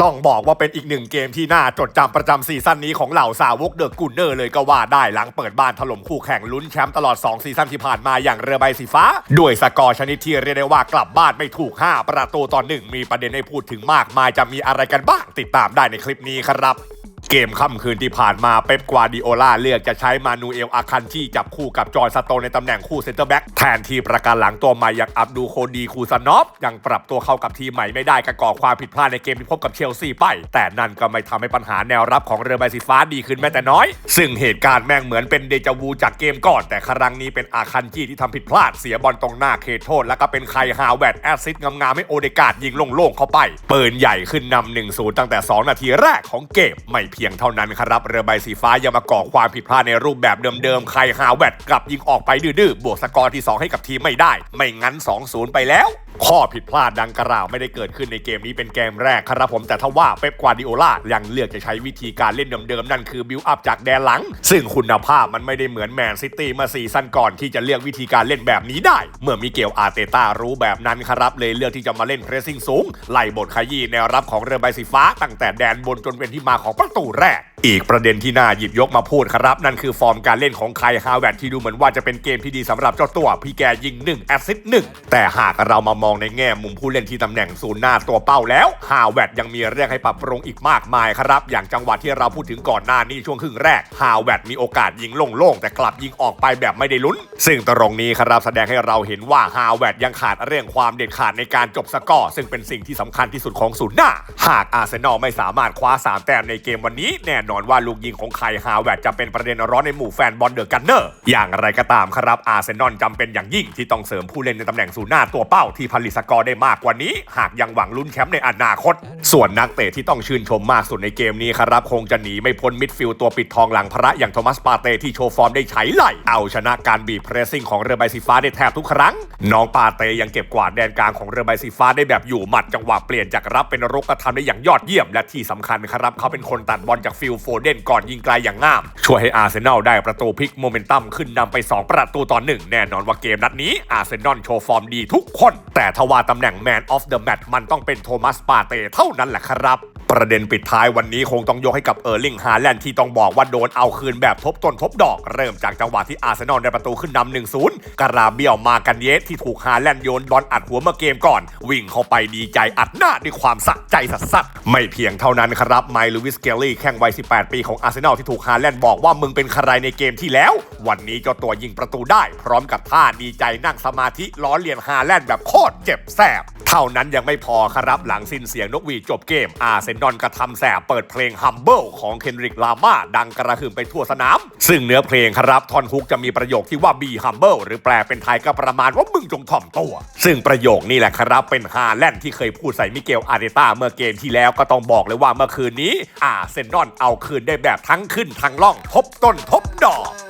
ต้องบอกว่าเป็นอีกหนึ่งเกมที่น่าจดจำประจำซีซั่นนี้ของเหล่าสาวกเดอะกุนเนอร์เลยก็ว่าได้หลังเปิดบ้านถล่มคู่แข่งลุ้นแชมป์ตลอด 2 ซีซั่นที่ผ่านมาอย่างเรือใบสีฟ้า ด้วยสกอร์ชนิดที่เรียกได้ว่ากลับบ้านไม่ถูก 5 ประตูต่อหนึ่งมีประเด็นให้พูดถึงมากมายจะมีอะไรกันบ้างติดตามได้ในคลิปนี้ครับ เกมค่ำคืนที่ผ่านมาเป๊ปกวาดิโอลาเลือกจะใช้มานูเอลอาคันที่จับคู่กับจอร์นสโตในตำแหน่งคู่เซนเตอร์แบ็กแทนที่ประกันหลังตัวใหม่อย่างอับดูโคดีคูซานอฟยังปรับตัวเข้ากับทีมใหม่ไม่ได้กระก่อความผิดพลาดในเกมที่พบกับเชลซีไป แต่นั่นก็ไม่ทำให้ปัญหาแนวรับของเรือใบสีฟ้าดีขึ้นแม้แต่น้อย ซึ่งเหตุการณ์แม่งเหมือนเป็นเดจาวูจากเกมก่อน แต่ครั้งนี้เป็นอาคันจีที่ทำผิดพลาดเสียบอลตรงหน้าเขตโทษ แล้วก็เป็นไคฮาวเวตแอซิสต์งามๆให้โอเดการ์ดยิงโล่งๆเข้าไป เปืนใหญ่ขึ้นนำ1 0ตั้งแต่ 2 นาทีแรกของเกมไม่เพียงเท่านั้นครับเรือใบสีฟ้ายังมาก่อความผิดพลาดในรูปแบบเดิมๆใครฮาแวตกลับยิงออกไปดื้อๆบวกสกอร์ที่ 2 ให้กับทีมไม่ได้ ไม่งั้น 2-0 ไปแล้ว ข้อผิดพลาดดังกล่าวไม่ได้เกิดขึ้นในเกมนี้เป็นเกมแรกครับผมแต่ถ้าว่าเป๊ปกวาดิโอลายังเลือกจะใช้วิธีการเล่นเดิมๆ นั่นคือบิวอัพจากแดนหลัง ซึ่งคุณภาพมันไม่ได้เหมือนแมนซิตี้มื่อซีซั่นก่อนที่จะเลือกวิธีการเล่นแบบนี้ได้ เมื่อมิเกลอาร์เตต้ารู้แบบนั้นครับเลยเลือกที่จะมาเล่นเพรสซิ่งสูงไล่บทขยี้แนวรับของเรือใบสีฟ้า ตั้งแต่แดนบนจนเป็นที่มาของประตูแรก อีกประเด็นที่น่าหยิบยกมาพูดครับ นั่นคือฟอร์มการเล่นของไคฮาวเวตที่ดูเหมือนว่าจะเป็นเกมที่ดีสำหรับเจ้าตัว พี่แกยิง1แอสซิสต์1แต่หากเรามามองในแง่มุมผู้เล่นที่ตำแหน่งศูนย์หน้าตัวเป้าแล้วฮาวเวตยังมีเรื่องให้ปรับปรุงอีกมากมายครับ อย่างจังหวะที่เราพูดถึงก่อนหน้านี้ช่วงครึ่งแรกฮาวเวตมีโอกาสยิงโล่งๆแต่กลับยิงออกไปแบบไม่ได้ลุ้น ซึ่งตรงนี้ครับแสดงให้เราเห็นว่าฮาวเวตยังขาดเรื่องความเด็ดขาดในการจบสกอร์ซึ่งเป็นสิ่งที่สำคัญที่สุดของศูนย์หน้า หากอาร์เซนอลไม่สามารถคว้า3แต้มในเกมวันนี้แน่นอนว่าลูกยิงของไคฮาวเวตจะเป็นประเด็นร้อนในหมู่แฟนบอลเดอะกันเนอร์ อย่างไรก็ตามครับอาร์เซนอลจำเป็นอย่างยิ่งที่ต้องเสริมผู้เล่นในตำแหน่งศูนย์หน้าตัวเป้าที่ผลิตสกอร์ได้มากกว่านี้ หากยังหวังลุ้นแชมป์ในอนาคต ส่วนนักเตะที่ต้องชื่นชมมากสุดในเกมนี้ครับคงจะหนีไม่พ้นมิดฟิลด์ตัวปิดทองหลังพระอย่างโทมัสปาเต้ที่โชว์ฟอร์มได้ใช้ไหลเอาชนะการบีบเพรสซิ่งของเรือใบสีฟ้าได้แทบทุกครั้ง น้องปาเต้ยังเก็บกวาดแดนกลางของเรือใบสีฟ้าได้แบบอยู่หมัดจังหวะเปลี่ยนจากรับเป็นรกกระทำได้อย่างยอดเยี่ยมและที่สำคัญครับเขาเป็นคนตัดบอลจากฟิลโฟเดนก่อนยิงไกลอย่างงาม ช่วยให้อาร์เซนอลได้ประตูพลิกโมเมนตัมขึ้นนำไป 2 ประตูต่อหนึ่งแน่นอนว่าเกมนัดนี้อาร์เซนอลโชว์ฟอร์มดีทุกคน แต่ทว่าตำแหน่งแมนออฟเดอะแมตช์มันต้องเป็นโทมัสปาเต้เท่านั้นแหละครับประเด็นปิดท้ายวันนี้คงต้องยกให้กับเออร์ลิงฮาแลนด์ที่ต้องบอกว่าโดนเอาคืนแบบทบต้นทบดอก เริ่มจากจังหวะที่อาร์เซนอลได้ประตูขึ้นนำ1-0กราเบียวมากันเยสที่ถูกฮาแลนด์โยนบอลอัดหัวเมื่อเกมก่อน วิ่งเข้าไปดีใจอัดหน้าด้วยความสะใจสัสๆไม่เพียงเท่านั้นครับไมลูวิสเกลลี่แข้งวัย18 ปีของอาร์เซนอลที่ถูกฮาแลนด์บอกว่ามึงเป็นใครในเกมที่แล้ว วันนี้เจ้าตัวยิงประตูได้ พร้อมกับท่าดีใจนั่งสมาธิล้อเลียนฮาแลนด์แบบโคตรเจ็บแสบเท่านั้นยังไม่พอครับหลังสิ้นเสียงนกหวีดจบเกม อาร์เซนอลกระทำแสบเปิดเพลง Humble ของเคนริกลาม่าดังกระหึ่มไปทั่วสนาม ซึ่งเนื้อเพลงครับทอนฮุกจะมีประโยคที่ว่า be humble หรือแปลเป็นไทยก็ประมาณว่ามึงจงถ่อมตัว ซึ่งประโยคนี้แหละครับเป็นฮาแลนด์ที่เคยพูดใส่มิเกลอาร์เตต้าเมื่อเกมที่แล้วก็ต้องบอกเลยว่าเมื่อคืนนี้อาร์เซนอลเอาคืนได้แบบทั้งขึ้นทั้งล่อง ทบต้นทบดอก